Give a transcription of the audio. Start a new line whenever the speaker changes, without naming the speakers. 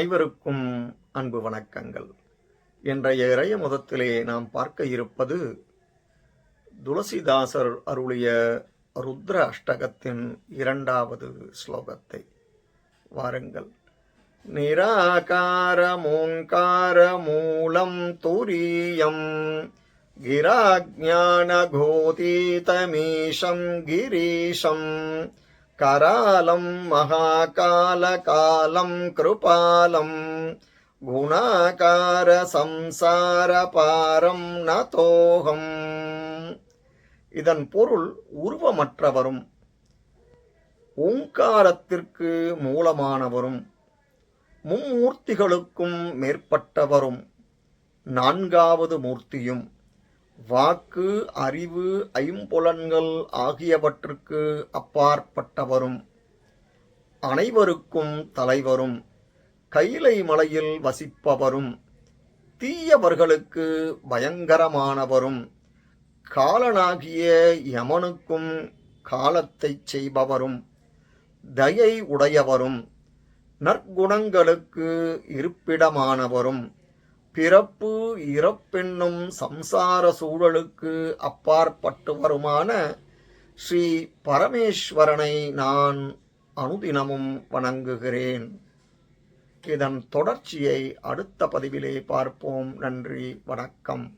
அனைவருக்கும் அன்பு வணக்கங்கள். இன்றைய இறைய முதத்திலே நாம் பார்க்க இருப்பது துளசிதாசர் அருளிய ருத்ர அஷ்டகத்தின் இரண்டாவது ஸ்லோகத்தை. வாருங்கள். நிராகார மூங்கார மூலம் துரியம் கராலம் மகாகால காலம் கிருபாலம் குணாகார சம்சார பாரம் நதோகம். இதன் பொருள் உருவமற்றவரும் ஓங்காரத்திற்கு மூலமானவரும் மும்மூர்த்திகளுக்கும் மேற்பட்டவரும் நான்காவது மூர்த்தியும். வாக்கு அறிவு ஐம்புலன்கள் ஆகியவற்றுக்கு அப்பாற்பட்டவரும் அனைவருக்கும் தலைவரும் கைலை மலையில் வசிப்பவரும் தீயவர்களுக்கு பயங்கரமானவரும் காலனாகிய யமனுக்கும் காலத்தைச் செய்பவரும் தயை உடையவரும் நற்குணங்களுக்கு இருப்பிடமானவரும் பிறப்பு இறப்பென்னும் சம்சார சூழலுக்கு அப்பாற்பட்டு வருமான ஸ்ரீ பரமேஸ்வரனை நான் அனுதினமும் வணங்குகிறேன். இதன் தொடர்ச்சியை அடுத்த பதிவிலே பார்ப்போம். நன்றி வணக்கம்.